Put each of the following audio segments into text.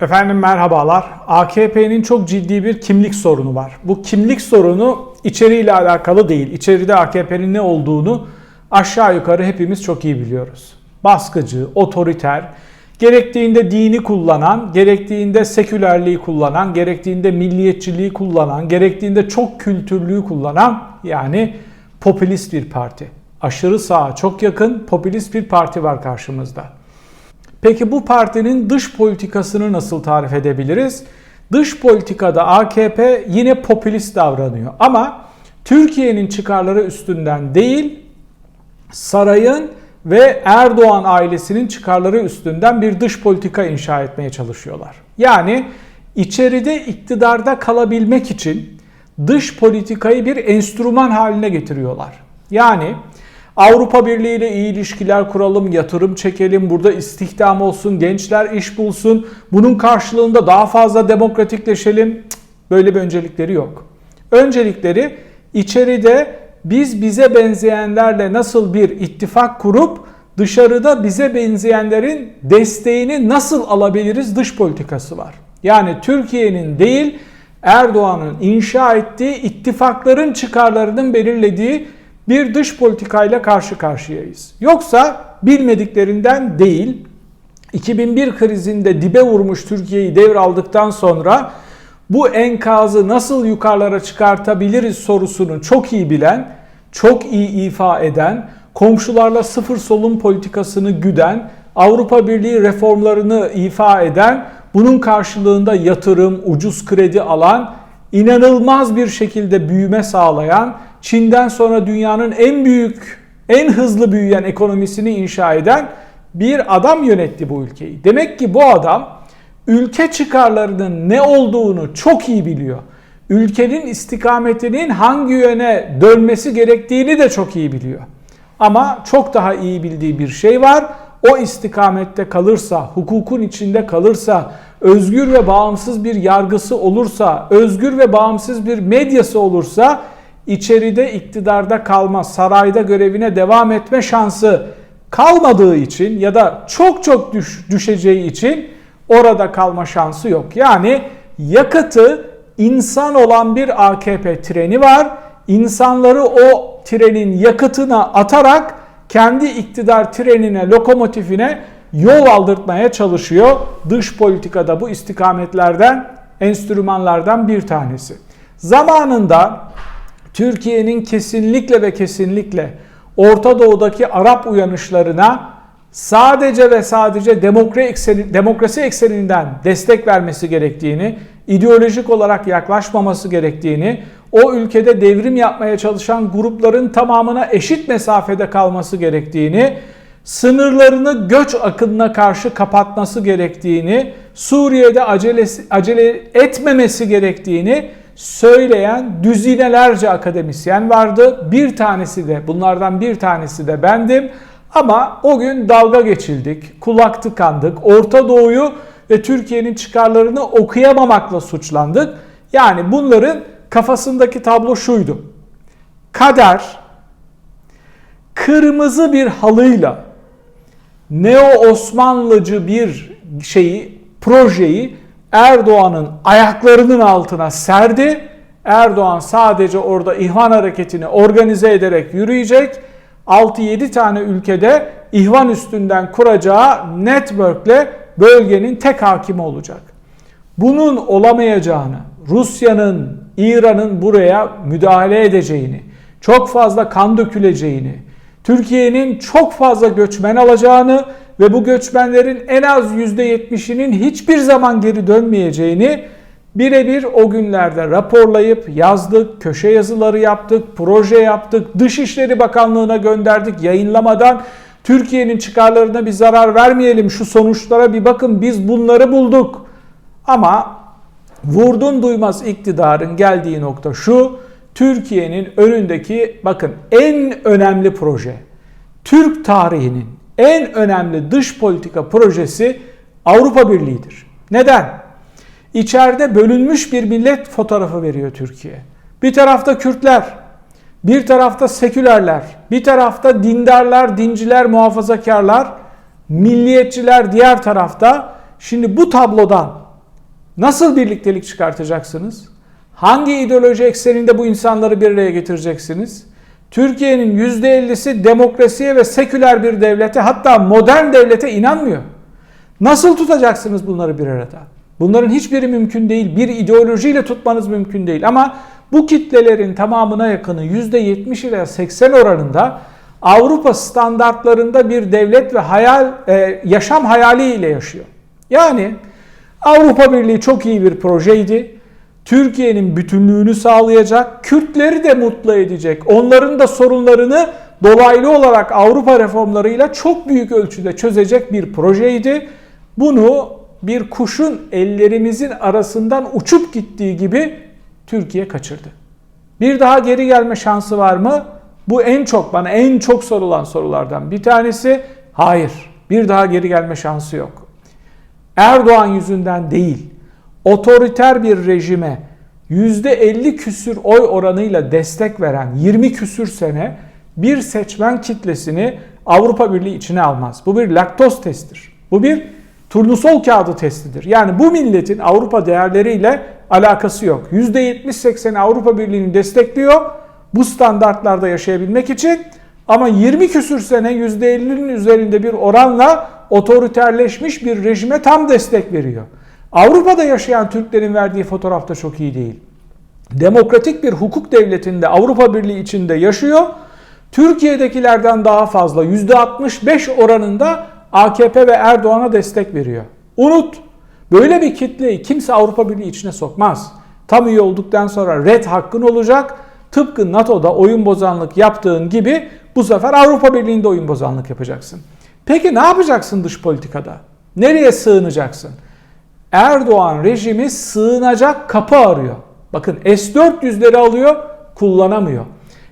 Efendim merhabalar. AKP'nin çok ciddi bir kimlik sorunu var. Bu kimlik sorunu içeriğiyle alakalı değil. İçeride AKP'nin ne olduğunu aşağı yukarı hepimiz çok iyi biliyoruz. Baskıcı, otoriter, gerektiğinde dini kullanan, gerektiğinde sekülerliği kullanan, gerektiğinde milliyetçiliği kullanan, gerektiğinde çok kültürlüğü kullanan yani popülist bir parti. Aşırı sağa çok yakın popülist bir parti var karşımızda. Peki bu partinin dış politikasını nasıl tarif edebiliriz? Dış politikada AKP yine popülist davranıyor ama Türkiye'nin çıkarları üstünden değil, sarayın ve Erdoğan ailesinin çıkarları üstünden bir dış politika inşa etmeye çalışıyorlar. Yani içeride iktidarda kalabilmek için dış politikayı bir enstrüman haline getiriyorlar. Yani Avrupa Birliği ile iyi ilişkiler kuralım, yatırım çekelim, burada istihdam olsun, gençler iş bulsun. Bunun karşılığında daha fazla demokratikleşelim. Böyle bir öncelikleri yok. Öncelikleri içeride biz bize benzeyenlerle nasıl bir ittifak kurup dışarıda bize benzeyenlerin desteğini nasıl alabiliriz dış politikası var. Yani Türkiye'nin değil Erdoğan'ın inşa ettiği ittifakların çıkarlarının belirlediği bir dış politikayla karşı karşıyayız. Yoksa bilmediklerinden değil, 2001 krizinde dibe vurmuş Türkiye'yi devraldıktan sonra bu enkazı nasıl yukarılara çıkartabiliriz sorusunu çok iyi bilen, çok iyi ifa eden, komşularla sıfır solun politikasını güden, Avrupa Birliği reformlarını ifa eden, bunun karşılığında yatırım, ucuz kredi alan, inanılmaz bir şekilde büyüme sağlayan, Çin'den sonra dünyanın en büyük, en hızlı büyüyen ekonomisini inşa eden bir adam yönetti bu ülkeyi. Demek ki bu adam ülke çıkarlarının ne olduğunu çok iyi biliyor. Ülkenin istikametinin hangi yöne dönmesi gerektiğini de çok iyi biliyor. Ama çok daha iyi bildiği bir şey var. O istikamette kalırsa, hukukun içinde kalırsa, özgür ve bağımsız bir yargısı olursa, özgür ve bağımsız bir medyası olursa içeride iktidarda kalma, sarayda görevine devam etme şansı kalmadığı için ya da çok çok düş, düşeceği için orada kalma şansı yok. Yani yakıtı insan olan bir AKP treni var. İnsanları o trenin yakıtına atarak kendi iktidar trenine, lokomotifine yol aldırtmaya çalışıyor. Dış politikada bu istikametlerden, enstrümanlardan bir tanesi. Zamanında Türkiye'nin kesinlikle ve kesinlikle Orta Doğu'daki Arap uyanışlarına sadece ve sadece demokrasi ekseninden destek vermesi gerektiğini, ideolojik olarak yaklaşmaması gerektiğini, o ülkede devrim yapmaya çalışan grupların tamamına eşit mesafede kalması gerektiğini, sınırlarını göç akınına karşı kapatması gerektiğini, Suriye'de acele, acele etmemesi gerektiğini söyleyen düzinelerce akademisyen vardı. Bir tanesi de bunlardan bir tanesi de bendim. Ama o gün dalga geçildik, kulak tıkandık, Orta Doğu'yu ve Türkiye'nin çıkarlarını okuyamamakla suçlandık. Yani bunların kafasındaki tablo şuydu. Kader kırmızı bir halıyla neo Osmanlıcı bir şeyi, projeyi Erdoğan'ın ayaklarının altına serdi. Erdoğan sadece orada ihvan hareketini organize ederek yürüyecek. 6-7 tane ülkede ihvan üstünden kuracağı networkle bölgenin tek hakimi olacak. Bunun olamayacağını, Rusya'nın, İran'ın buraya müdahale edeceğini, çok fazla kan döküleceğini, Türkiye'nin çok fazla göçmen alacağını ve bu göçmenlerin en az %70'inin hiçbir zaman geri dönmeyeceğini birebir o günlerde raporlayıp yazdık, köşe yazıları yaptık, proje yaptık, Dışişleri Bakanlığı'na gönderdik yayınlamadan. Türkiye'nin çıkarlarına bir zarar vermeyelim, şu sonuçlara bir bakın biz bunları bulduk. Ama vurdun duymaz iktidarın geldiği nokta şu, Türkiye'nin önündeki bakın en önemli proje, Türk tarihinin en önemli dış politika projesi Avrupa Birliği'dir. Neden? İçeride bölünmüş bir millet fotoğrafı veriyor Türkiye. Bir tarafta Kürtler, bir tarafta sekülerler, bir tarafta dindarlar, dinciler, muhafazakarlar, milliyetçiler diğer tarafta. Şimdi bu tablodan Nasıl birliktelik çıkartacaksınız? Hangi ideoloji ekseninde bu insanları bir araya getireceksiniz? Türkiye'nin %50'si demokrasiye ve seküler bir devlete hatta modern devlete inanmıyor. Nasıl tutacaksınız bunları bir arada? Bunların hiçbiri mümkün değil. Bir ideolojiyle tutmanız mümkün değil. Ama bu kitlelerin tamamına yakını %70 ila 80 oranında Avrupa standartlarında bir devlet ve hayal e, yaşam hayaliyle yaşıyor. Yani Avrupa Birliği çok iyi bir projeydi. Türkiye'nin bütünlüğünü sağlayacak, Kürtleri de mutlu edecek, onların da sorunlarını dolaylı olarak Avrupa reformlarıyla çok büyük ölçüde çözecek bir projeydi. Bunu bir kuşun ellerimizin arasından uçup gittiği gibi Türkiye kaçırdı. Bir daha geri gelme şansı var mı? Bu en çok bana en çok sorulan sorulardan bir tanesi. Hayır. Bir daha geri gelme şansı yok. Erdoğan yüzünden değil. Otoriter bir rejime %50 küsür oy oranıyla destek veren 20 küsür sene bir seçmen kitlesini Avrupa Birliği içine almaz. Bu bir laktoz testidir. Bu bir turnusol kağıdı testidir. Yani bu milletin Avrupa değerleriyle alakası yok. %70-80 Avrupa Birliği'ni destekliyor bu standartlarda yaşayabilmek için ama 20 küsür sene %50'nin üzerinde bir oranla otoriterleşmiş bir rejime tam destek veriyor. Avrupa'da yaşayan Türklerin verdiği fotoğraf da çok iyi değil. Demokratik bir hukuk devletinde Avrupa Birliği içinde yaşıyor. Türkiye'dekilerden daha fazla %65 oranında AKP ve Erdoğan'a destek veriyor. Unut. Böyle bir kitleyi kimse Avrupa Birliği içine sokmaz. Tam üye olduktan sonra red hakkın olacak. Tıpkı NATO'da oyun bozanlık yaptığın gibi bu sefer Avrupa Birliği'nde oyun bozanlık yapacaksın. Peki ne yapacaksın dış politikada? Nereye sığınacaksın? Erdoğan rejimi sığınacak kapı arıyor. Bakın S-400'leri alıyor, kullanamıyor.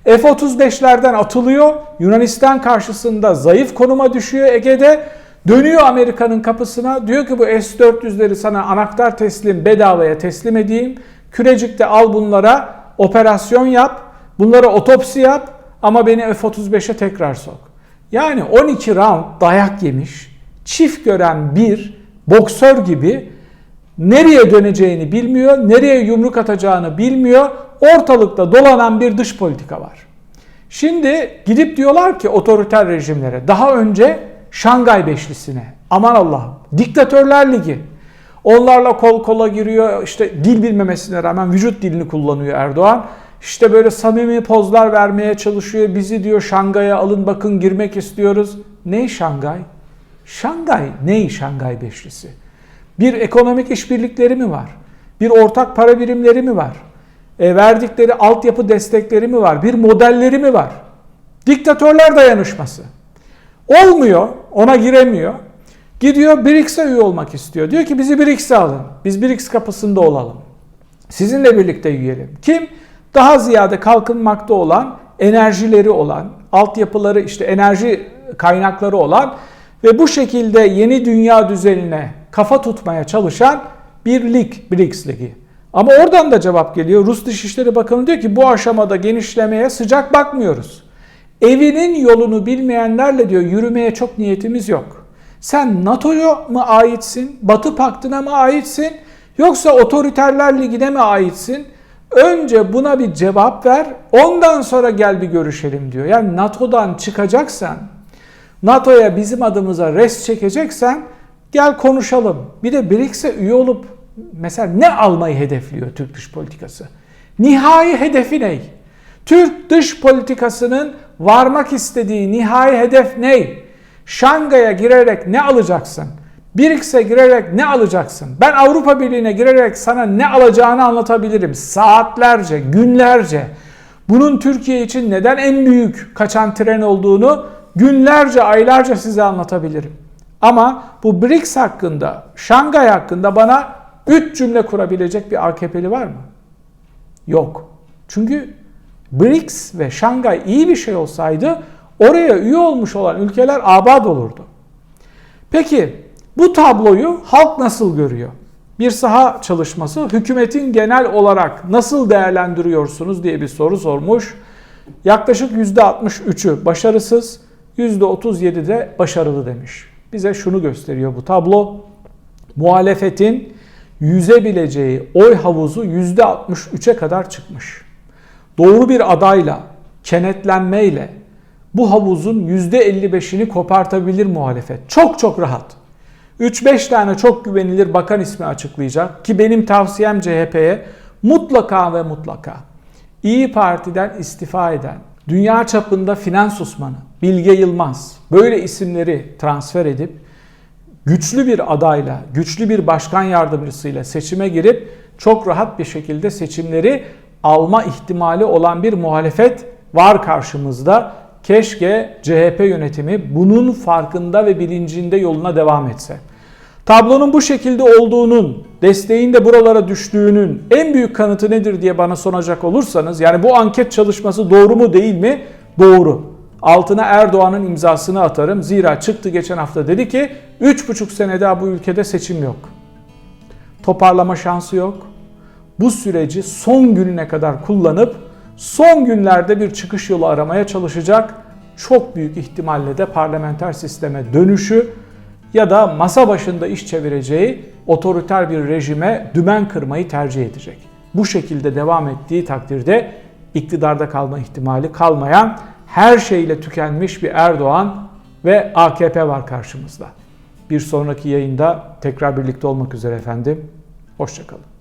F-35'lerden atılıyor, Yunanistan karşısında zayıf konuma düşüyor Ege'de. Dönüyor Amerika'nın kapısına, diyor ki bu S-400'leri sana anahtar teslim, bedavaya teslim edeyim. Kürecik'te al bunlara, operasyon yap, bunlara otopsi yap ama beni F-35'e tekrar sok. Yani 12 round dayak yemiş, çift gören bir boksör gibi nereye döneceğini bilmiyor, nereye yumruk atacağını bilmiyor. Ortalıkta dolanan bir dış politika var. Şimdi gidip diyorlar ki otoriter rejimlere daha önce Şangay Beşlisi'ne aman Allah'ım diktatörler ligi onlarla kol kola giriyor işte dil bilmemesine rağmen vücut dilini kullanıyor Erdoğan. İşte böyle samimi pozlar vermeye çalışıyor. Bizi diyor Şangay'a alın bakın girmek istiyoruz. Ne Şangay? Şangay ne Şangay Beşlisi? Bir ekonomik işbirlikleri mi var? Bir ortak para birimleri mi var? E, verdikleri altyapı destekleri mi var? Bir modelleri mi var? Diktatörler dayanışması. Olmuyor, ona giremiyor. Gidiyor BRICS'e üye olmak istiyor. Diyor ki bizi BRICS'e alın. Biz BRICS kapısında olalım. Sizinle birlikte üyelim. Kim? Daha ziyade kalkınmakta olan, enerjileri olan, altyapıları işte enerji kaynakları olan ve bu şekilde yeni dünya düzenine kafa tutmaya çalışan bir lig, BRICS Ligi. Ama oradan da cevap geliyor. Rus Dışişleri Bakanı diyor ki bu aşamada genişlemeye sıcak bakmıyoruz. Evinin yolunu bilmeyenlerle diyor yürümeye çok niyetimiz yok. Sen NATO'ya mı aitsin? Batı Paktı'na mı aitsin? Yoksa Otoriterler Ligi'ne mi aitsin? Önce buna bir cevap ver. Ondan sonra gel bir görüşelim diyor. Yani NATO'dan çıkacaksan, NATO'ya bizim adımıza res çekeceksen gel konuşalım. Bir de BRICS'e üye olup mesela ne almayı hedefliyor Türk dış politikası? Nihai hedefi ne? Türk dış politikasının varmak istediği nihai hedef ne? Şangay'a girerek ne alacaksın? BRICS'e girerek ne alacaksın? Ben Avrupa Birliği'ne girerek sana ne alacağını anlatabilirim. Saatlerce, günlerce. Bunun Türkiye için neden en büyük kaçan tren olduğunu günlerce, aylarca size anlatabilirim. Ama bu BRICS hakkında, Şangay hakkında bana 3 cümle kurabilecek bir AKP'li var mı? Yok. Çünkü BRICS ve Şangay iyi bir şey olsaydı oraya üye olmuş olan ülkeler abad olurdu. Peki bu tabloyu halk nasıl görüyor? Bir saha çalışması hükümetin genel olarak nasıl değerlendiriyorsunuz diye bir soru sormuş. Yaklaşık %63'ü başarısız, %37 de başarılı demiş. Bize şunu gösteriyor bu tablo. Muhalefetin yüzebileceği oy havuzu %63'e kadar çıkmış. Doğru bir adayla, kenetlenmeyle bu havuzun %55'ini kopartabilir muhalefet. Çok çok rahat. 3-5 tane çok güvenilir bakan ismi açıklayacak ki benim tavsiyem CHP'ye mutlaka ve mutlaka İyi Parti'den istifa eden, dünya çapında finans uzmanı Bilge Yılmaz böyle isimleri transfer edip güçlü bir adayla, güçlü bir başkan yardımcısıyla seçime girip çok rahat bir şekilde seçimleri alma ihtimali olan bir muhalefet var karşımızda. Keşke CHP yönetimi bunun farkında ve bilincinde yoluna devam etse. Tablonun bu şekilde olduğunun, desteğin de buralara düştüğünün en büyük kanıtı nedir diye bana soracak olursanız, yani bu anket çalışması doğru mu değil mi? Doğru. Altına Erdoğan'ın imzasını atarım. Zira çıktı geçen hafta dedi ki 3,5 sene daha bu ülkede seçim yok. Toparlama şansı yok. Bu süreci son gününe kadar kullanıp son günlerde bir çıkış yolu aramaya çalışacak. Çok büyük ihtimalle de parlamenter sisteme dönüşü ya da masa başında iş çevireceği otoriter bir rejime dümen kırmayı tercih edecek. Bu şekilde devam ettiği takdirde iktidarda kalma ihtimali kalmayan her şeyle tükenmiş bir Erdoğan ve AKP var karşımızda. Bir sonraki yayında tekrar birlikte olmak üzere efendim. Hoşçakalın.